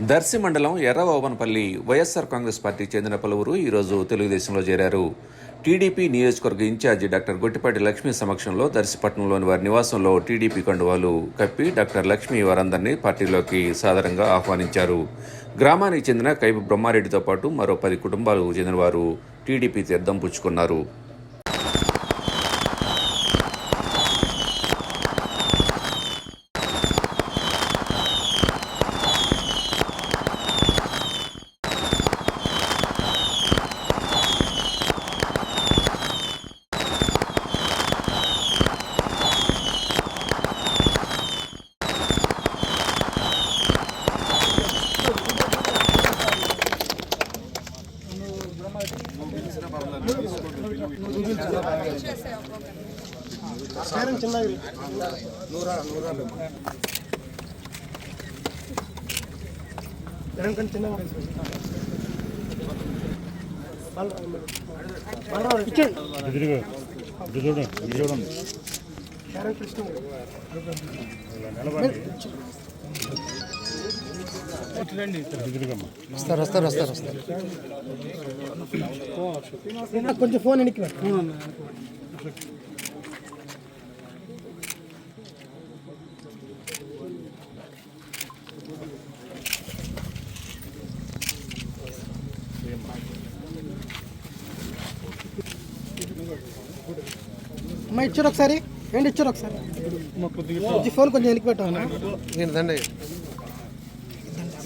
దర్శి మండలం ఎర్రవోబనపల్లి వైఎస్ఆర్ కాంగ్రెస్ పార్టీ చెందిన పలువురు ఈరోజు తెలుగుదేశంలో చేరారు. టీడీపీ నియోజకవర్గ ఇన్ఛార్జి డాక్టర్ గొట్టిపాటి లక్ష్మి సమక్షంలో దర్శిపట్నంలోని వారి నివాసంలో టీడీపీ కండువాలు కప్పి డాక్టర్ లక్ష్మి వారందరినీ పార్టీలోకి సాధారణంగా ఆహ్వానించారు. గ్రామానికి చెందిన కైపు బ్రహ్మారెడ్డితో పాటు మరో పది కుటుంబాలకు చెందిన వారు టీడీపీ తీర్థం పుచ్చుకున్నారు. ఎడంకంటే చిన్నగా ఉంటుంది బలరావు ఇచ్చేయండి. ఎదురుగా చూడండి చూడండి కృష్ణ వస్తారు వస్తారు వస్తారు వస్తారు. కొంచెం ఫోన్. అమ్మా ఇచ్చారు ఒకసారి? ఏంటి ఇచ్చారు ఒకసారి? ఫోన్ కొంచెం వెనక్కి పెట్టాను ఏంటండి